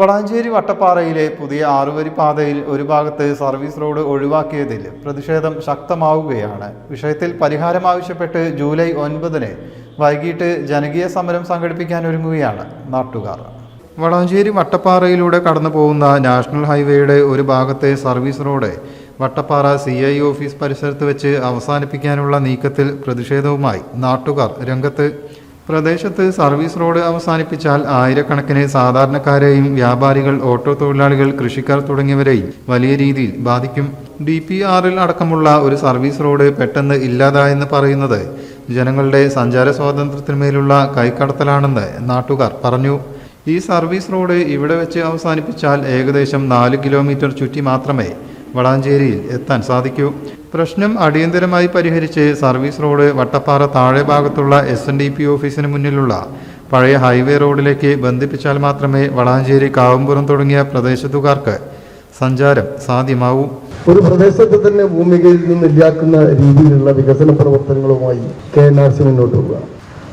വളാഞ്ചേരി വട്ടപ്പാറയിലെ പുതിയ ആറുവരി പാതയിൽ ഒരു ഭാഗത്ത് സർവീസ് റോഡ് ഒഴിവാക്കിയതിൽ പ്രതിഷേധം ശക്തമാവുകയാണ്. വിഷയത്തിൽ പരിഹാരം ആവശ്യപ്പെട്ട് ജൂലൈ ഒൻപതിന് വൈകിട്ട് ജനകീയ സമരം സംഘടിപ്പിക്കാൻ ഒരുങ്ങുകയാണ് നാട്ടുകാർ. വളാഞ്ചേരി വട്ടപ്പാറയിലൂടെ കടന്നു പോകുന്ന നാഷണൽ ഹൈവേയുടെ ഒരു ഭാഗത്തെ service road Vattappara C I office പരിസരത്ത് വെച്ച് അവസാനിപ്പിക്കാനുള്ള നീക്കത്തിൽ പ്രതിഷേധവുമായി നാട്ടുകാർ രംഗത്ത് പ്രദേശത്ത് സർവീസ് റോഡ് അവസാനിപ്പിച്ചാൽ ആയിരക്കണക്കിന് സാധാരണക്കാരെയും വ്യാപാരികൾ ഓട്ടോ തൊഴിലാളികൾ കൃഷിക്കാർ തുടങ്ങിയവരെയും വലിയ രീതിയിൽ ബാധിക്കും. ഡി പി ആറിൽ അടക്കമുള്ള ഒരു സർവീസ് റോഡ് പെട്ടെന്ന് ഇല്ലാതായെന്ന് പറയുന്നത് ജനങ്ങളുടെ സഞ്ചാര സ്വാതന്ത്ര്യത്തിന്മേലുള്ള കൈക്കടത്തലാണെന്ന് നാട്ടുകാർ പറഞ്ഞു. ഈ സർവീസ് റോഡ് ഇവിടെ വെച്ച് അവസാനിപ്പിച്ചാൽ ഏകദേശം നാല് കിലോമീറ്റർ ചുറ്റി മാത്രമേ വളാഞ്ചേരിയിൽ എത്താൻ സാധിക്കൂ. പ്രശ്നം അടിയന്തരമായി പരിഹരിച്ച് സർവീസ് റോഡ് വട്ടപ്പാറ താഴെ ഭാഗത്തുള്ള എസ് എൻ ഡി പി ഓഫീസിന് മുന്നിലുള്ള പഴയ ഹൈവേ റോഡിലേക്ക് ബന്ധിപ്പിച്ചാൽ മാത്രമേ വളാഞ്ചേരി കാവുംപുറം തുടങ്ങിയ പ്രദേശത്തുകാർക്ക് സഞ്ചാരം സാധ്യമാവൂ. ഒരു പ്രദേശത്തെ തന്നെ ഭൂമികയിൽ നിന്ന് ഇല്ലാക്കുന്ന രീതിയിലുള്ള വികസന പ്രവർത്തനങ്ങളുമായി കെ എൻ ആർ സി മുന്നോട്ട് പോവുക.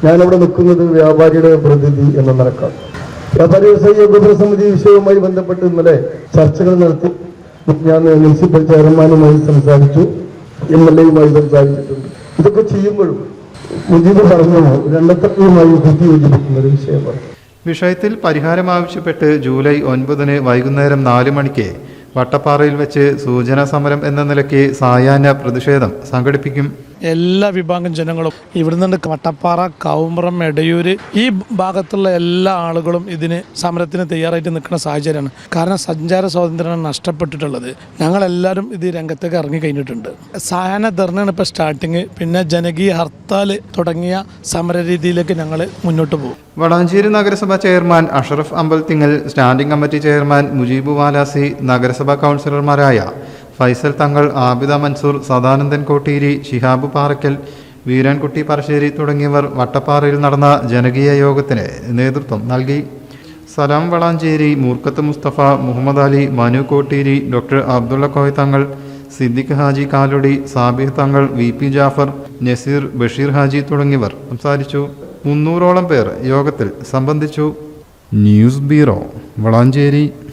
ഞാനവിടെ നിൽക്കുന്നത് വ്യാപാരിയുടെ പ്രതിനിധി എന്ന നിലക്കാണ്. വ്യാപാരി വ്യവസായ ഏകോപന സമിതി വിഷയവുമായി ബന്ധപ്പെട്ട് ഇന്നലെ ചർച്ചകൾ നടത്തി. ഞാൻ മുനിസിപ്പൽ ചെയർമാനുമായി സംസാരിച്ചു. എം എൽ എയുമായി സംസാരിച്ചിട്ടുണ്ട്. ഇതൊക്കെ ചെയ്യുമ്പോഴും മുജീബ് പറഞ്ഞു ബുദ്ധി യോജിപ്പിക്കുന്ന ഒരു വിഷയമാണ്. വിഷയത്തിൽ പരിഹാരം ആവശ്യപ്പെട്ട് ജൂലൈ ഒൻപതിന് വൈകുന്നേരം നാല് മണിക്ക് വട്ടപ്പാറയിൽ വെച്ച് സൂചനാ സമരം എന്ന നിലയ്ക്ക് സായാഹ്ന പ്രതിഷേധം സംഘടിപ്പിക്കും. എല്ലാ വിഭാഗം ജനങ്ങളും ഇവിടുന്ന് കട്ടപ്പാറ കൗമ്പറം എടയൂര് ഈ ഭാഗത്തുള്ള എല്ലാ ആളുകളും ഇതിന് സമരത്തിന് തയ്യാറായിട്ട് നിൽക്കുന്ന സാഹചര്യമാണ്. കാരണം സഞ്ചാര സ്വാതന്ത്ര്യമാണ് നഷ്ടപ്പെട്ടിട്ടുള്ളത്. ഞങ്ങളെല്ലാവരും ഇത് രംഗത്തേക്ക് ഇറങ്ങി കഴിഞ്ഞിട്ടുണ്ട്. സഹന ധർണയാണ് ഇപ്പോൾ സ്റ്റാർട്ടിങ് പിന്നെ ജനകീയ ഹർത്താൽ തുടങ്ങിയ സമര രീതിയിലേക്ക് ഞങ്ങൾ മുന്നോട്ട് പോകും. വളാഞ്ചേരി നഗരസഭ chairman Ashraf Ambalathingal standing committee chairman Mujeeb Valasi നഗരസഭാ കൗൺസിലർമാരായ ഫൈസൽ തങ്ങൾ ആബിദ മൻസൂർ സദാനന്ദൻ കോട്ടീരി ഷിഹാബ് പാറയ്ക്കൽ വീരൻകുട്ടി പറശ്ശേരി തുടങ്ങിയവർ വട്ടപ്പാറയിൽ നടന്ന ജനകീയ യോഗത്തിന് നേതൃത്വം നൽകി. Salam Valanchery Moorkath Musthafa Muhammad Ali Manu Kotteeri doctor Abdulla Koya Thangal Siddique Haji Kaludi Sabih Thangal V P Jafar Naseer Basheer Haji തുടങ്ങിയവർ സംസാരിച്ചു. മുന്നൂറോളം പേർ യോഗത്തിൽ സംബന്ധിച്ചു. News bureau Valanchery.